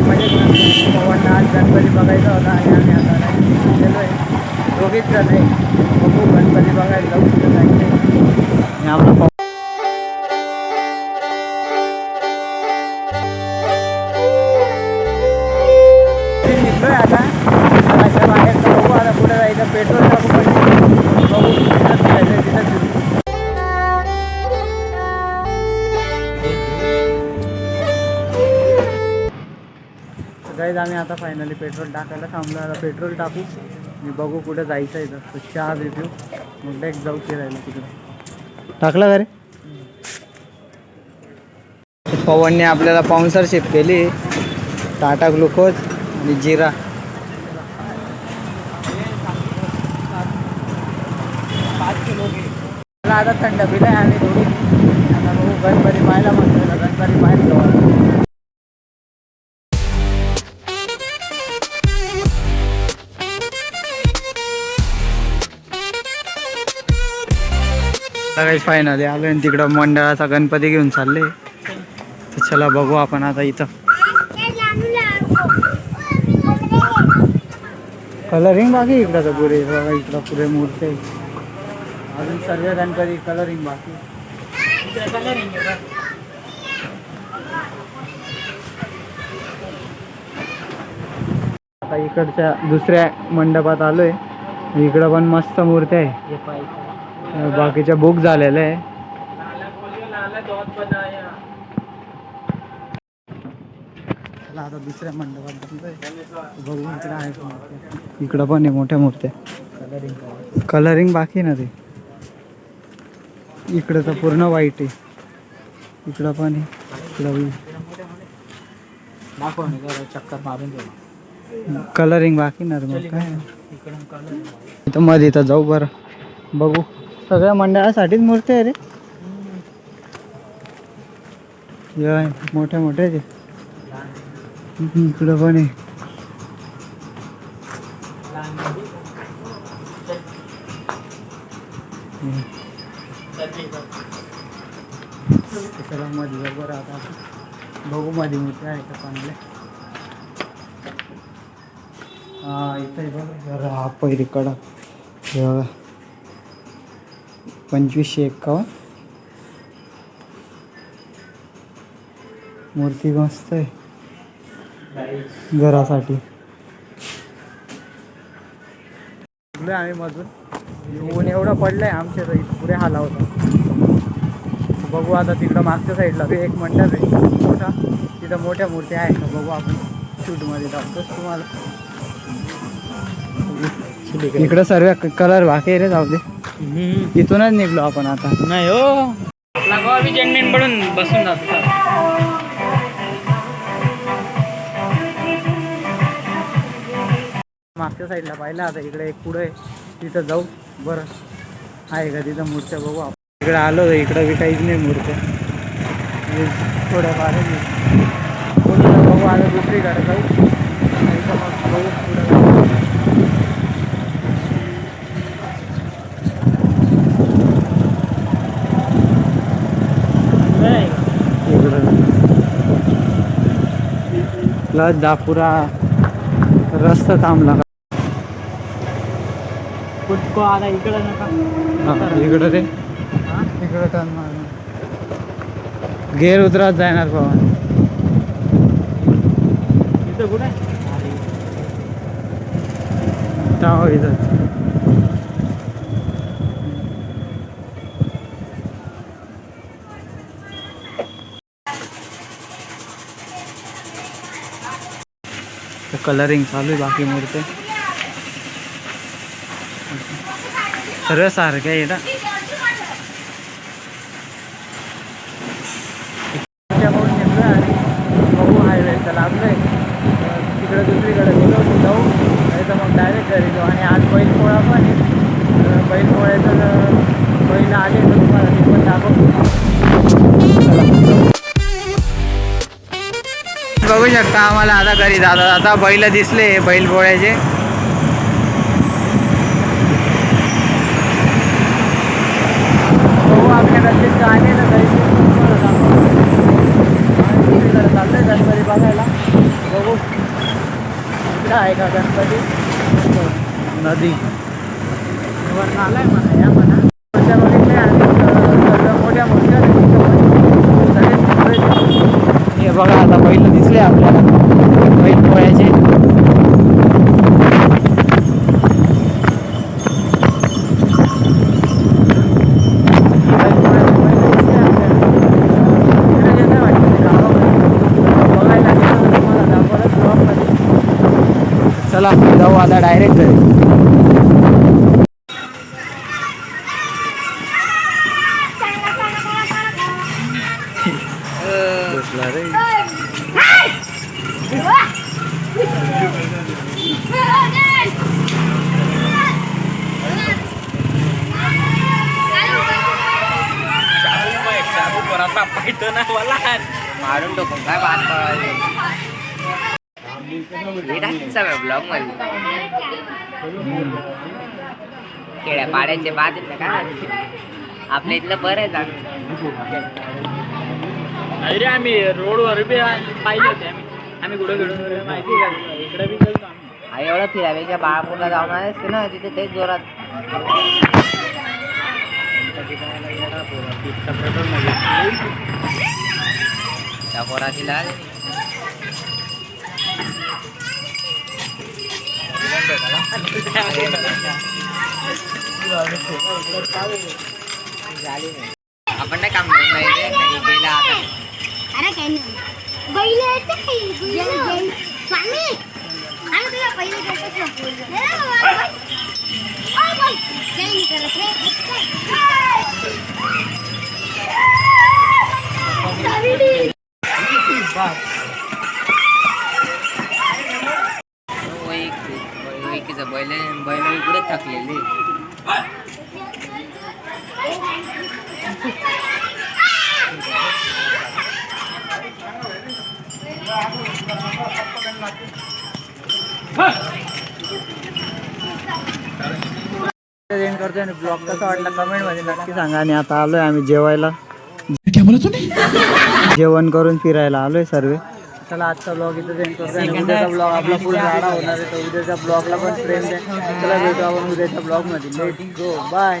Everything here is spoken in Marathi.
पवनला आज गणपती बघायचा होता आणि आम्ही आता नाही गेलो आहे दोघीच जण आहे बघू गणपती बघायला जाऊ कुठं जायचं आपला आता बाहेर बघू आता कुठं जायचं पेट्रोल टाकू पण बघू गाईज आम्ही आता फायनली पेट्रोल टाकायला थांबलो. आता पेट्रोल टाकू. मी बघू कुठे जायचं आहे तर चहा रिव्ह्यू मग डायरेक्ट जाऊ फिरायला तिकडे. टाकला का रे? पवनने आपल्याला स्पॉन्सरशिप केली. टाटा ग्लुकोज आणि जिरा. आता थंड पिलाय आम्ही थोडी. आता बघू गणपती पाहायला काही फायनली आलो आणि तिकडं मंडळाचा गणपती घेऊन चालले. तर चला बघू आपण आता इथं. कलरिंग बाकी इकडं तर पुरे बघा इकडं पुरे मूर्ती आहे. अजून सर्व गणपती कलरिंग बाकी आता इकडच्या दुसऱ्या मंडपात आलोय. इकडं पण मस्त मूर्ती आहे. बाकीच्या बुक झालेल्या आहे. आता दुसऱ्या मंडपात. बघू इकडं आहे. इकडं पण आहे मोठ्या मूर्त्या कलरिंग बाकी ना ते. इकडं तर पूर्ण वाईट आहे. इकडं पण आहे. इकडं. चक्कर मारून कलरिंग बाकी ना रे मग काय? इथं मध्ये इथं जाऊ बरं. बघू. सगळ्या मंडळासाठीच मूर्ती आहे रे. हे मोठ्या मोठ्या आहे ते. इकडं पण आहे. सगळं चला मध्ये जाऊ आता. बघू मध्ये मूर्ती आहे का चांगल्या. हा इथं बघ जरा हा पहिली कडा हे पंचवीसशे एक्कावन्न मूर्ती मस्त आहे. घरासाठी. आम्ही मधून ऊन एवढं पडलंय आमच्या पुढे हाला होता. बघू आता तिकडं मागच्या साईडला बी एक मंडप आहे. मोठा. तिथं मोठ्या मूर्त्या आहेत. का बघू आपण शूटमध्ये दाखवतोच तुम्हाला. इकडं सर्व कलर बाकी रे जाऊ दे. इथूनच निघलो आपण आता. नाही हो. आपला गाव जन्मीन पडून बसून जातो मागच्या साईडला पाहिलं आता इकडे एक पुढे आहे. तिथं जाऊ. बरं. आहे का तिथं मूर्त्या बघू आपण. इकडे आलो तर इकडं बी काहीच नाही मूर्त्या. आहे. पुढं बघू आता दुसरीकडे जाऊ. नाही तर मग बघू पुढं जाऊ. इकडं प्लस दापुरा रस्ता थांबला. कुठको आता इकडं नका. इकडं रे. इकडं टर्न मार गेअर उतरत जाणार पवन इथं कुठे इथं. कलरिंग चालू आहे बाकी मूर्ती. सर्व सारखे आहे ना. आणि बघू तिकडे दुसरीकडे गेलो जाऊ. डायरेक्ट आणि आज बैल पोळा पण तर बैल पोळ्याचं बैल आले तर तुम्हाला ते पण दाखवतो. शकता आम्हाला आता घरी जाता जाता बैल दिसले बैल पोळ्याचे. बघू आपल्या गणपती बघायला बघू. आहे का गणपती? नदी. आलाय नाला म्हणा या म्हणा मोठ्या बघितले आणि अं, सगळं मोठ्या मोठ्या सगळे तिकडे- हे बघा आता बैल दिसले आपल्याला बैल पोळ्याचे. चला जाऊ आता डायरेक्ट घरी. मारून टाकून काय बात पळायचं ब्लॉगमध्ये खेड्या पाड्याचे बाद आहेत ना काय आपल्या इथलं बरं आहे जाणं अरे आम्ही रोडवर बी पाहिजे होते आम्ही. आम्ही कुठं घडून वगैरे माहिती आहे का इकडे बी आम्ही. हा एवढं फिरापेक्षा बाळापूरला जाऊन असते ना तिथे तेच जोरात. त्या पोरातीला आपण नाही काम नाही रे नाही गेला आता. अरे काही नाही. बैल येते काही बैल स्वामी आम्ही तुला पहिले देतच ना बोललो. हे बाबा, बैल. ओय, बैल. काही नाही करतोय आणि ब्लॉग कसा वाटला कमेंटमध्ये नक्की सांगा. आणि आता आलोय आम्ही जेवायला. जेवण करून फिरायला आलोय सर्व. चला आजचा ब्लॉग इथं आणि उद्याचा ब्लॉग आपला पुढे राडा होणार आहे. तर उद्याच्या ब्लॉगला पण फ्रेंड आहे चला भेटू आपण उद्याच्या ब्लॉगमध्ये. Let go bye